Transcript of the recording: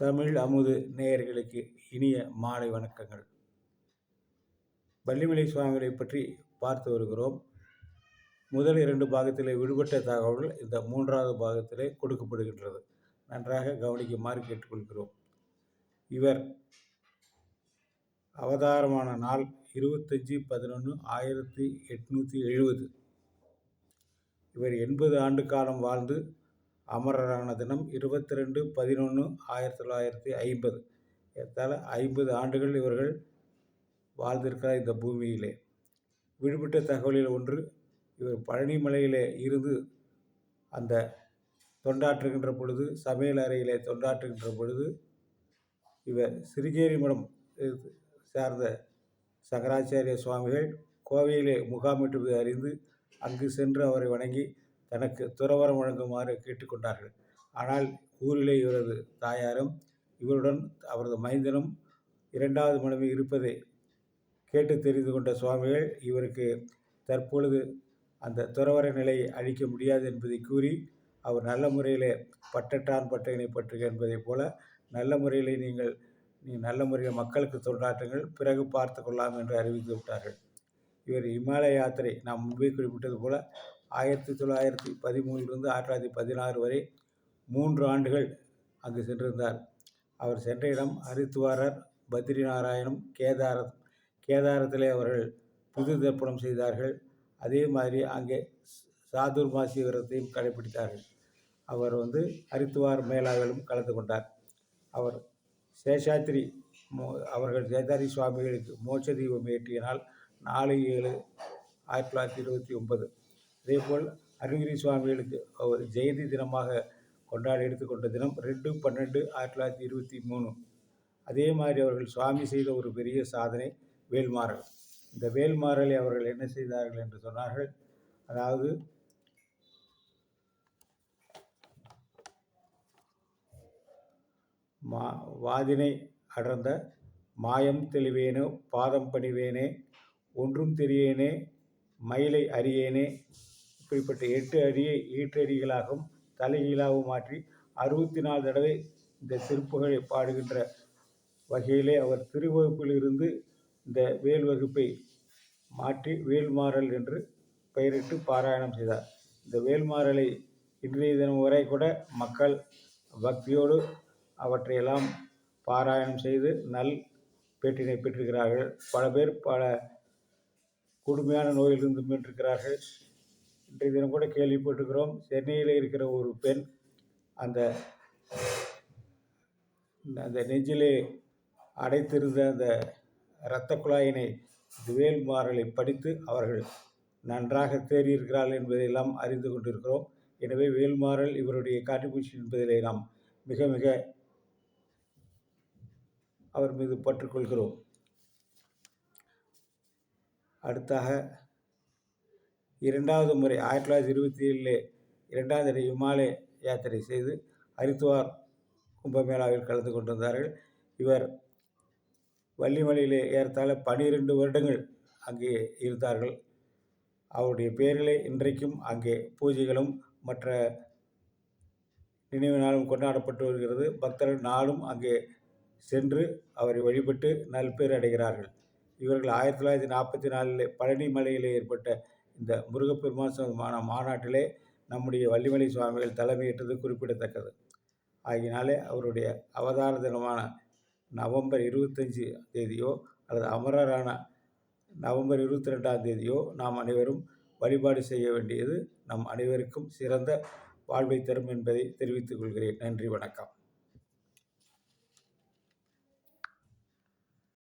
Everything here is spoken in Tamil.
தமிழ் அமுது நேயர்களுக்கு இனிய மாலை வணக்கங்கள். வள்ளிமலை சுவாமிகளை பற்றி பார்த்து வருகிறோம். முதல் இரண்டு பாகத்திலே விடுபட்ட தகவல்கள் இந்த மூன்றாவது பாகத்திலே கொடுக்கப்படுகின்றது. நன்றாக கவனிக்குமாறு கேட்டுக்கொள்கிறோம். இவர் அவதாரமான நாள் இருபத்தஞ்சி பதினொன்று ஆயிரத்தி எட்நூற்றி எழுபது இவர் எண்பது ஆண்டு காலம் வாழ்ந்து அமரரான தினம் இருபத்தி ரெண்டு பதினொன்று ஆயிரத்தி தொள்ளாயிரத்தி ஐம்பது. ஏற்றால் ஐம்பது ஆண்டுகள் இவர்கள் வாழ்ந்திருக்கிறார் இந்த பூமியிலே. விடுபட்ட தகவலில் ஒன்று இவர் பழனிமலையிலே இருந்து அந்த தொண்டாற்றுகின்ற பொழுது சமையல் அறையிலே தொண்டாற்றுகின்ற பொழுது இவர் சிறுகேரி மடம் சார்ந்த சங்கராச்சாரிய சுவாமிகள் கோவையிலே முகாமிட்டு அறிந்து அங்கு சென்று அவரை வணங்கி தனக்கு துறவரம் வழங்குமாறு கேட்டுக்கொண்டார்கள். ஆனால் ஊரிலே இவரது தாயாரும் இவருடன் அவரது மைந்தனும் இரண்டாவது மனைவி இருப்பதை கேட்டு தெரிந்து கொண்ட சுவாமிகள் இவருக்கு தற்பொழுது அந்த துறவர நிலையை அழிக்க முடியாது என்பதை கூறி அவர் நல்ல முறையில் பட்டட்டான் பட்டையினை பற்றுக என்பதைப் போல நல்ல முறையில் நீங்கள் நீ நல்ல முறையில் மக்களுக்கு தொண்டாற்றுங்கள் பிறகு பார்த்து கொள்ளலாம் என்று அறிவித்து விட்டார்கள். இவர் இமாலய யாத்திரை நாம் முன்பே குறிப்பிட்டது போல ஆயிரத்தி தொள்ளாயிரத்தி பதிமூணிலிருந்து ஆயிரத்தி தொள்ளாயிரத்தி பதினாறு வரை மூன்று ஆண்டுகள் அங்கு சென்றிருந்தார். அவர் சென்ற இடம் ஹரித்வாரர் பத்ரி நாராயணம் கேதாரம் கேதாரத்திலே அவர்கள் புது தர்ப்பணம் செய்தார்கள். அதே மாதிரி அங்கே சாதுர்மாசி விரதத்தையும் கடைபிடித்தார்கள் அவர் வந்து ஹரித்வார் மேலாவிலும் கலந்து கொண்டார். அவர் சேஷாத்திரி மோ அவர்கள் சேதாரி சுவாமிகளுக்கு மோட்ச தீபம் ஏற்றியனால் நாலு ஏழு ஆயிரத்தி தொள்ளாயிரத்தி இருபத்தி ஒன்பது அதேபோல் அருகிரி சுவாமிகளுக்கு அவர் ஜெயந்தி தினமாக கொண்டாடி எடுத்துக்கொண்ட தினம் ரெண்டு பன்னெண்டு ஆயிரத்தி தொள்ளாயிரத்தி இருபத்தி மூணு. அதே மாதிரி அவர்கள் சுவாமி செய்த ஒரு பெரிய சாதனை வேல்மாறல். இந்த வேல்மாறலை அவர்கள் என்ன செய்தார்கள் என்று சொன்னார்கள்? அதாவது மா வாதினை அடர்ந்த மாயம் தெளிவேனோ பாதம் பணிவேனே ஒன்றும் தெரியேனே மயிலை அறியேனே இப்படிப்பட்ட எட்டு அடியை ஈற்றடிகளாகவும் தலைகீழாகவும் மாற்றி அறுபத்தி நாலு தடவை இந்த திருப்புகழை பாடுகின்ற வகையிலே அவர் திருவகுப்பிலிருந்து இந்த வேல் வகுப்பை மாற்றி வேல்மாறல் என்று பெயரிட்டு பாராயணம் செய்தார். இந்த வேல்மாறலை இன்றைய தினம் வரை கூட மக்கள் பக்தியோடு அவற்றையெல்லாம் பாராயணம் செய்து நல் பேட்டினை பெற்றிருக்கிறார்கள். பல பேர் பல கொடுமையான நோயிலிருந்து மீட்டிருக்கிறார்கள் இன்றைய தினம் கூட கேள்விப்பட்டிருக்கிறோம். சென்னையில் இருக்கிற ஒரு பெண் அந்த அந்த நெஞ்சிலே அடைத்திருந்த அந்த இரத்த குழாயினை வேல் மாறலை படித்து அவர்கள் நன்றாக தேறியிருக்கிறார்கள் என்பதையெல்லாம் அறிந்து கொண்டிருக்கிறோம். எனவே வேல்மாறல் இவருடைய கான்ட்ரிபியூஷன் என்பதிலே நாம் மிக மிக அவர் மீது பற்றுக்கொள்கிறோம். அடுத்தாக இரண்டாவது முறை ஆயிரத்தி தொள்ளாயிரத்தி இருபத்தி ஏழில் இரண்டாவது தடவை இமாலய யாத்திரை செய்து ஹரித்துவார் கும்பமேளாவில் கலந்து கொண்டிருந்தார்கள். இவர் வள்ளிமலையிலே ஏறத்தாழ பனிரெண்டு வருடங்கள் அங்கே இருந்தார்கள். அவருடைய பேரிலே இன்றைக்கும் அங்கே பூஜைகளும் மற்ற நினைவு நாளும் கொண்டாடப்பட்டு வருகிறது. பக்தர்கள் நாளும் அங்கே சென்று அவரை வழிபட்டு நல்பேர் அடைகிறார்கள். இவர்கள் ஆயிரத்தி தொள்ளாயிரத்தி நாற்பத்தி நாலில் பழனி மலையிலே ஏற்பட்ட இந்த முருகப்பெருமான் மாநாட்டிலே நம்முடைய வள்ளிமலை சுவாமிகள் தலைமையேற்றது குறிப்பிடத்தக்கது. ஆகினாலே அவருடைய அவதார தினமான நவம்பர் இருபத்தஞ்சி தேதியோ அல்லது அமரரான நவம்பர் இருபத்தி ரெண்டாம் தேதியோ நாம் அனைவரும் வழிபாடு செய்ய வேண்டியது நம் அனைவருக்கும் சிறந்த வாழ்வை தரும் என்பதை தெரிவித்துக் கொள்கிறேன். நன்றி வணக்கம்.